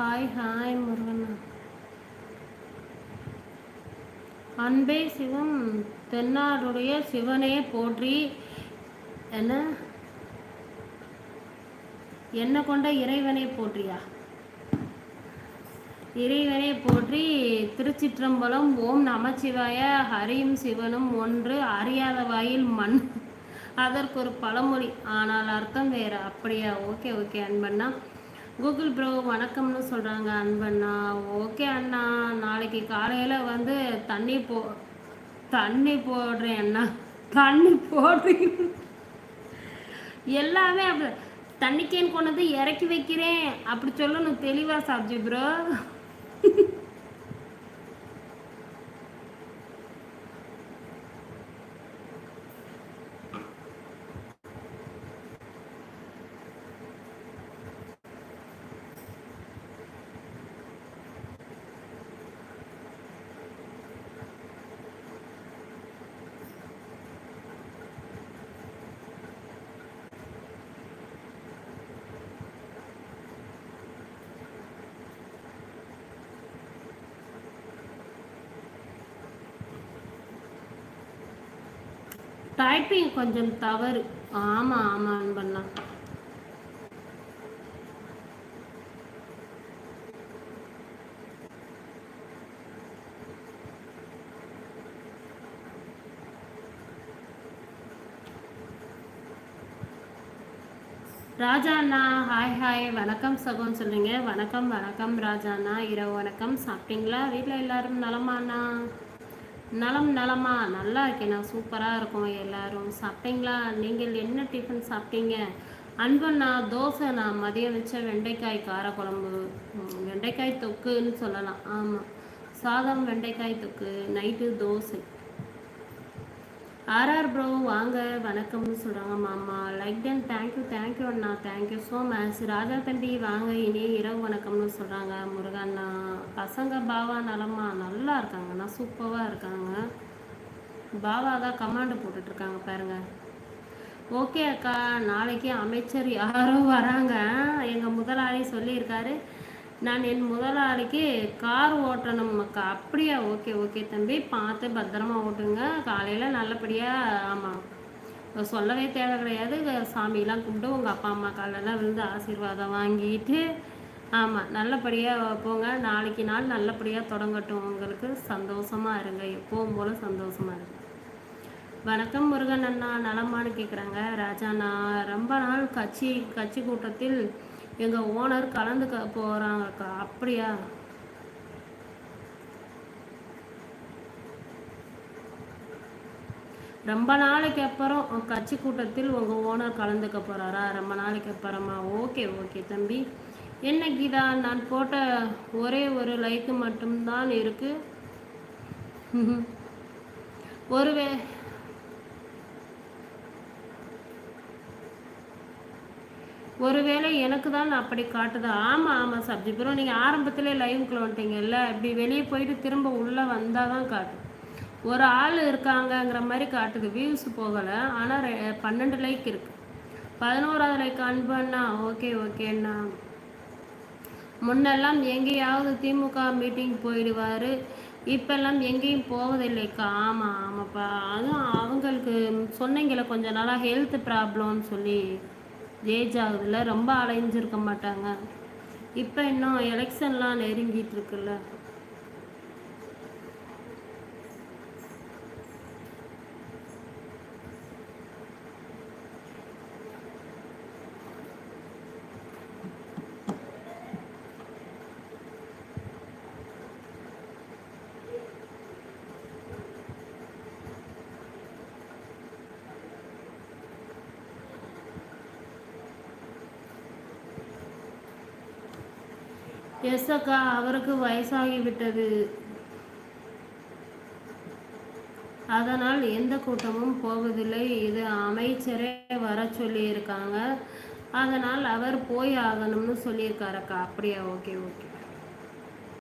Hi hi Murugan. அன்பே சிவம் தென்னாடுடைய சிவனே போற்றி. என்ன? என்ன கொண்ட இறைவனை போற்றியா? இறைவனை போற்றி திருச்சிற்றம்பலம் ஓம் நமச்சிவாய ஹரியும் சிவனும் ஒன்று அறியாத வாயில் மண். அதற்கு ஒரு பழமொழி ஆனால் அர்த்தம் வேறு. அப்படியா? ஓகே ஓகே அன்பண்ணா. கூகுள் ப்ரோ வணக்கம்னு சொல்கிறாங்க அன்பண்ணா. ஓகே அண்ணா நாளைக்கு காலையில் வந்து தண்ணி போ தண்ணி போடுறேன் அண்ணா. தண்ணி போடுறீங்க எல்லாமே அப்படி தண்ணிக்கேன்னு கொண்டு வந்து இறக்கி வைக்கிறேன். அப்படி சொல்லணும் தெளிவாக சாப்ஜி ப்ரோ. டைப்பிங் கொஞ்சம் தவறு. ஆமாம் ஆமாம் பண்ணலாம் ராஜா அண்ணா ஹாய் ஹாய் வணக்கம் சகோன்னு சொல்லுங்க வணக்கம் வணக்கம் ராஜா அண்ணா இரவு வணக்கம். சாப்பிட்டீங்களா? வீட்டில் எல்லாரும் நலமா அண்ணா நலம் நலமா? நல்லா இருக்கேண்ணா சூப்பராக இருக்கும் எல்லாரும். சாப்பிட்டீங்களா? நீங்கள் என்ன டிஃபன் சாப்பிட்டீங்க? அன்பண்ணா தோசை நான் மதியம் வச்ச வெண்டைக்காய் காரக்குழம்பு. வெண்டைக்காய் தொக்குன்னு சொல்லலாம். ஆமாம் சாதம் வெண்டைக்காய் தொக்கு நைட்டு தோசை. ஆர்ஆர் ப்ரோ வாங்க. வணக்கம்னு சொல்கிறாங்க மாமா. Like ten thank you thank you Anna. Thank you so much Raja தம்பி வாங்க. இனி இரவு வணக்கம்னு சொல்கிறாங்க முருகண்ணா. பசங்க பாவா நலமா நல்லா இருக்காங்கண்ணா சூப்பராக இருக்காங்க. பாவா தான் கமாண்டு போட்டுட்ருக்காங்க பாருங்க. ஓகே அக்கா நாளைக்கு அமைச்சர் யாரோ வராங்க. எங்கள் முதலாளி சொல்லியிருக்காரு. நான் என் முதலாளிக்கு கார் ஓட்டணும் அக்கா. அப்படியா? ஓகே ஓகே தம்பி. பார்த்து பத்திரமா ஓட்டுங்க. காலையில் நல்லபடியாக ஆமாம் சொல்லவே தேவை கிடையாது. சாமியெலாம் கும்பிட்டு உங்கள் அப்பா அம்மா காலெல்லாம் விழுந்து ஆசீர்வாதம் வாங்கிட்டு ஆமாம் நல்லபடியாக போங்க. நாளைக்கு நாள் நல்லபடியாக தொடங்கட்டும். உங்களுக்கு சந்தோஷமாக இருங்க. எப்பவும் போல் சந்தோஷமாக இருங்க. வணக்கம் முருகன் அண்ணா. நலமானு கேட்குறாங்க ராஜா நான் ரொம்ப நாள் கட்சி கட்சி கூட்டத்தில் எங்கள் ஓனர் கலந்துக்க போகிறாங்கக்கா அப்படியா? ரொம்ப நாளைக்கு அப்புறம் கட்சி கூட்டத்தில் உங்கள் ஓனர் கலந்துக்க போகிறாரா ரொம்ப நாளைக்கு அப்புறமா. ஓகே ஓகே தம்பி. என்ன கீதா நான் போட்ட ஒரே ஒரு லைக்கு மட்டும்தான் இருக்கு. ஒருவே ஒருவேளை எனக்கு தான் அப்படி காட்டுது. ஆமாம் ஆமாம் சப்ஜி. ப்ரோ நீங்கள் ஆரம்பத்திலே லைவுக்குள்ள வந்துட்டீங்கல்ல இப்படி வெளியே போயிட்டு திரும்ப உள்ளே வந்தால் தான் காட்டும் ஒரு ஆள் இருக்காங்கங்கிற மாதிரி காட்டுது. வியூஸ் போகலை ஆனால் பன்னெண்டு லைக் இருக்குது பதினோராவது லைக் அன்பண்ணா ஓகே ஓகேண்ணா முன்னெல்லாம் எங்கேயாவது திமுக மீட்டிங் போயிடுவார். இப்பெல்லாம் எங்கேயும் போவதில்லைக்கா ஆமாம் ஆமாப்பா. அதுவும் அவங்களுக்கு சொன்னீங்களே கொஞ்சம் நாளாக ஹெல்த் ப்ராப்ளம்னு சொல்லி ஏஜ் ஆகுதுல ரொம்ப அலைஞ்சிருக்க மாட்டாங்க. இப்போ இன்னும் எலெக்ஷன்லாம் நெருங்கிட்டு இருக்குல்ல. எஸ் அக்கா அவருக்கு வயசாகிவிட்டது. அதனால் எந்த கூட்டமும் போவதில்லை. இது அமைச்சரே வர சொல்லியிருக்காங்க. அதனால் அவர் போய் ஆகணும்னு சொல்லியிருக்காரக்கா அப்படியா? Okay okay.